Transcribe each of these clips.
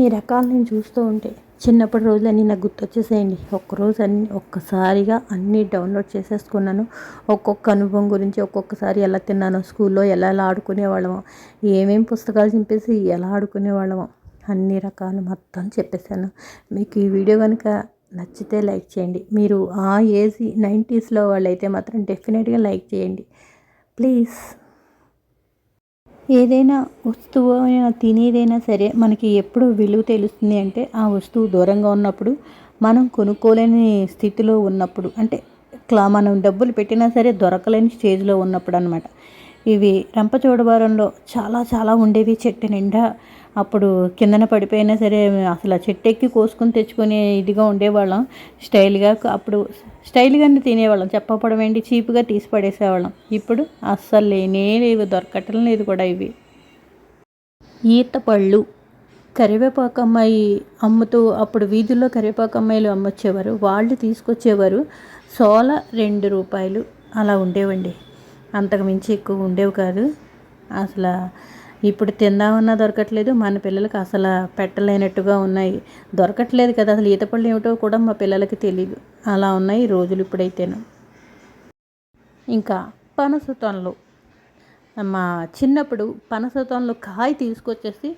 ఇన్ని రకాలు నేను చూస్తూ ఉంటే చిన్నప్పటి రోజులన్నీ నాకు గుర్తొచ్చేసేయండి. ఒక్కరోజు అన్ని ఒక్కసారిగా అన్నీ డౌన్లోడ్ చేసేసుకున్నాను. ఒక్కొక్క అనుభవం గురించి ఒక్కొక్కసారి ఎలా తిన్నానో స్కూల్లో ఎలా ఎలా ఆడుకునేవాళ్ళము ఏమేమి పుస్తకాలు చింపేసి ఎలా ఆడుకునేవాళ్ళము అన్ని రకాలు మొత్తం చెప్పేశాను. మీకు ఈ వీడియో కనుక నచ్చితే లైక్ చేయండి. మీరు ఆ ఏజ్ నైంటీస్లో వాళ్ళైతే మాత్రం డెఫినెట్గా లైక్ చేయండి. ప్లీజ్. ఏదైనా వస్తువు అయినా తినేదైనా సరే మనకి ఎప్పుడు విలువ తెలుస్తుంది అంటే ఆ వస్తువు దూరంగా ఉన్నప్పుడు మనం కొనుక్కోలేని స్థితిలో ఉన్నప్పుడు అంటే క్లా మనం డబ్బులు పెట్టినా సరే దొరకలేని స్టేజ్లో ఉన్నప్పుడు అనమాట ఇవి రంపచోడవరంలో చాలా చాలా ఉండేవి చెట్టు నిండా అప్పుడు కిందన పడిపోయినా సరే అసలు ఆ చెట్టు ఎక్కి కోసుకొని తెచ్చుకొని ఇదిగా ఉండేవాళ్ళం. స్టైల్గా అప్పుడు స్టైల్గానే తినేవాళ్ళం. చెప్పపడం ఏంటి? చీప్గా తీసి పడేసేవాళ్ళం. ఇప్పుడు అస్సలు లేనే లేవు. దొరకటం లేదు కూడా ఇవి. ఈత పళ్ళు. కరివేపాకు అమ్మాయి అమ్ముతూ అప్పుడు వీధుల్లో కరివేపాకు అమ్మాయిలు అమ్మొచ్చేవారు. వాళ్ళు తీసుకొచ్చేవారు. సోల రెండు రూపాయలు. అలా ఉండేవండి. అంతకు మించి ఎక్కువ ఉండేవి కాదు. అసలు ఇప్పుడు తిందామన్నా దొరకట్లేదు. మన పిల్లలకి అసలు పెట్టలేనట్టుగా ఉన్నాయి. దొరకట్లేదు కదా. అసలు ఈత పళ్ళు ఏమిటో కూడా మా పిల్లలకి తెలియదు అలా ఉన్నాయి రోజులు ఇప్పుడైతేను. ఇంకా పనస తొనలు. మా చిన్నప్పుడు పనస తొనలు కాయ తీసుకొచ్చేసి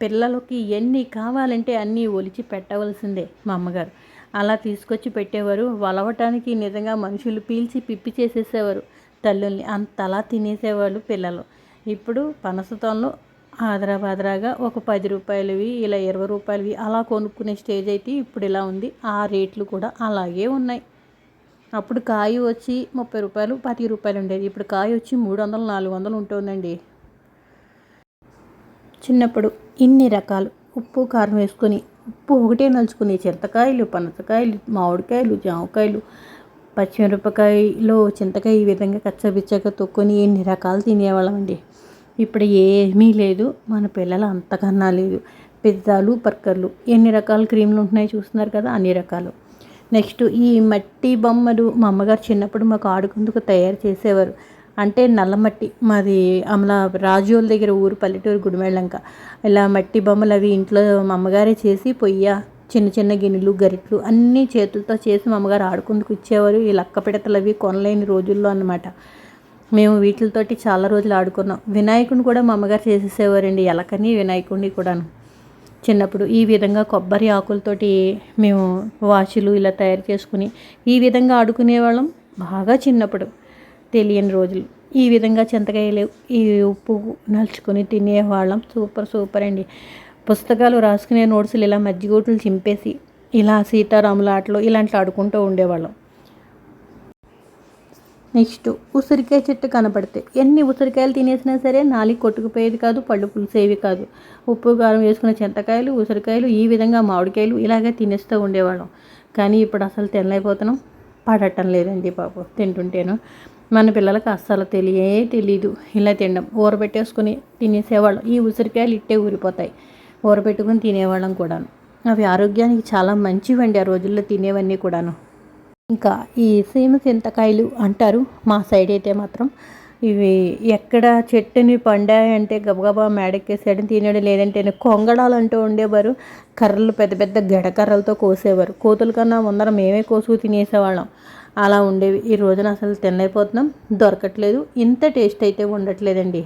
పిల్లలకి ఎన్ని కావాలంటే అన్నీ ఒలిచి పెట్టవలసిందే మా అమ్మగారు. అలా తీసుకొచ్చి పెట్టేవారు. వలవటానికి నిజంగా మనుషులు పీల్చి పిప్పి చేసేసేవారు తల్లుల్ని. అంతలా తినేసేవాళ్ళు పిల్లలు. ఇప్పుడు పనసతోనలు ఆదరాబాదరాగా ఒక పది రూపాయలవి ఇలా ఇరవై రూపాయలవి అలా కొనుక్కునే స్టేజ్ అయితే ఇప్పుడు ఇలా ఉంది. ఆ రేట్లు కూడా అలాగే ఉన్నాయి. అప్పుడు కాయ వచ్చి ముప్పై రూపాయలు పది రూపాయలు ఉండేది. ఇప్పుడు కాయ వచ్చి మూడు వందలు నాలుగు వందలు ఉంటుందండి. చిన్నప్పుడు ఇన్ని రకాలు. ఉప్పు కారం వేసుకొని ఉప్పు ఒకటే నలుచుకుని చింతకాయలు పనసకాయలు మామిడికాయలు జామకాయలు పచ్చిమిరపకాయలో చింతకాయ ఈ విధంగా కచ్చబిచ్చగా తొక్కొని ఎన్ని రకాలు తినేవాళ్ళం అండి ఇప్పుడు ఏమీ లేదు. మన పిల్లలు అంతకన్నా లేదు. పిజ్జాలు బర్గర్లు ఎన్ని రకాల క్రీములు ఉంటున్నాయి చూస్తున్నారు కదా? అన్ని రకాలు. నెక్స్ట్ ఈ మట్టి బొమ్మలు మా అమ్మగారు చిన్నప్పుడు మాకు ఆడుకుందుకు తయారు చేసేవారు. అంటే నల్లమట్టి మాది అమల రాజోల దగ్గర ఊరు పల్లెటూరు గుడిమెళ్ళంక ఇలా మట్టి బొమ్మలు అవి ఇంట్లో మా అమ్మగారే చేసి పొయ్య చిన్న చిన్న గిన్నెలు గరిట్లు అన్నీ చేతులతో చేసి మా అమ్మగారు ఆడుకుందుకు ఇచ్చేవారు. ఈ లక్క పిడతలు అవి కొనలేని రోజుల్లో అనమాట మేము వీటితోటి చాలా రోజులు ఆడుకున్నాం. వినాయకుని కూడా మా అమ్మగారు చేసేసేవారండి ఎలకని వినాయకుడిని కూడాను. చిన్నప్పుడు ఈ విధంగా కొబ్బరి ఆకులతోటి మేము వాచులు ఇలా తయారు చేసుకుని ఈ విధంగా ఆడుకునేవాళ్ళం బాగా చిన్నప్పుడు తెలియని రోజులు. ఈ విధంగా చింతకాయలు ఈ ఉప్పు నలుచుకొని తినేవాళ్ళం. సూపర్ సూపర్ అండి. పుస్తకాలు రాసుకునే నోట్సులు ఇలా మజ్జిగోట్లు చింపేసి ఇలా సీతారాముల ఆటలు ఇలాంటివి ఆడుకుంటూ ఉండేవాళ్ళం. నెక్స్ట్ ఉసిరికాయ చెట్టు కనపడితే. ఎన్ని ఉసిరికాయలు తినేసినా సరే నాలి కొట్టుకుపోయేది కాదు పళ్ళు పులిసేవి కాదు. ఉప్పు కారం వేసుకున్న చింతకాయలు ఉసిరికాయలు ఈ విధంగా మామిడికాయలు ఇలాగే తినేస్తూ ఉండేవాళ్ళం. కానీ ఇప్పుడు అసలు తినలేకపోతున్నాం. పడటం లేదండి బాబు తింటుంటేను. మన పిల్లలకు అస్సలు తెలియే తెలీదు. ఇలా తినడం ఊరబెట్టేసుకుని తినేసేవాళ్ళం. ఈ ఉసిరికాయలు ఇట్టే ఊరిపోతాయి. ఊరబెట్టుకుని తినేవాళ్ళం కూడాను. అవి ఆరోగ్యానికి చాలా మంచివండి ఆ రోజుల్లో తినేవన్నీ కూడాను. ఇంకా ఈ సీమ చింతకాయలు అంటారు మా సైడ్ అయితే మాత్రం. ఇవి ఎక్కడ చెట్టుని పండాయంటే గబగబా మేడెక్కేసాడు తినడం లేదంటే కొంగడాలు అంటూ ఉండేవారు. కర్రలు పెద్ద పెద్ద గడకర్రలతో కోసేవారు. కోతుల కన్నా ముందర మేమే కోసుకు తినేసేవాళ్ళం. అలా ఉండేవి. ఈ రోజున అసలు తినలేకపోతున్నాం. దొరకట్లేదు. ఇంత టేస్ట్ అయితే ఉండట్లేదండి.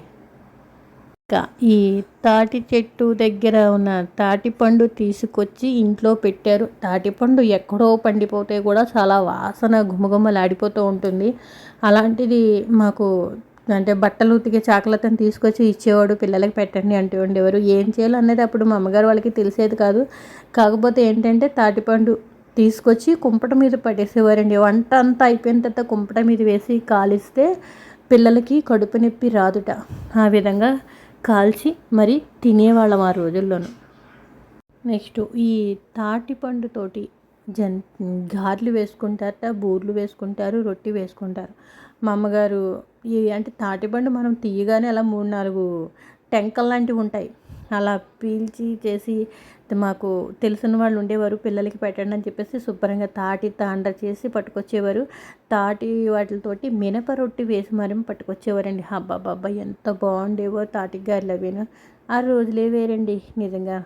ఈ తాటి చెట్టు దగ్గర ఉన్న తాటిపండు తీసుకొచ్చి ఇంట్లో పెట్టారు. తాటిపండు ఎక్కడో పండిపోతే కూడా చాలా వాసన గుమగుమలాడిపోతూ ఉంటుంది. అలాంటిది మాకు అంటే బట్టలు ఉతికే చాకలతను తీసుకొచ్చి ఇచ్చేవాడు పిల్లలకి పెట్టండి అంటూ ఉండేవారు. ఏం చేయాలనేది అప్పుడు మా అమ్మగారు వాళ్ళకి తెలిసేది కాదు. కాకపోతే ఏంటంటే తాటిపండు తీసుకొచ్చి కుంపట మీద పడేసేవారండి. వంట అంతా అయిపోయిన తర్వాత కుంపట మీద వేసి కాలిస్తే పిల్లలకి కడుపు నొప్పి రాదుట. ఆ విధంగా కాల్చి మరి తినేవాళ్ళం ఆ రోజుల్లోనూ. నెక్స్ట్ ఈ తాటి పండుతోటి జన్ గారెలు వేసుకుంటారట బూర్లు వేసుకుంటారు రొట్టి వేసుకుంటారు. మా అమ్మగారు ఈ అంటే తాటిపండు మనం తీయగానే అలా మూడు నాలుగు టెంకల్ లాంటివి ఉంటాయి. అలా పీల్చి చేసి మాకు తెలిసిన వాళ్ళు ఉండేవారు పిల్లలకి పెట్టండి అని చెప్పేసి శుభ్రంగా తాటి తాండ్ర చేసి పట్టుకొచ్చేవారు. తాటి వాటితోటి మినప రొట్టి వేసి మరి పట్టుకొచ్చేవారండి. హబ్బా ఎంత బాగుండేవో తాటి గారెలు అవేను ఆ రోజులే వేరండి నిజంగా.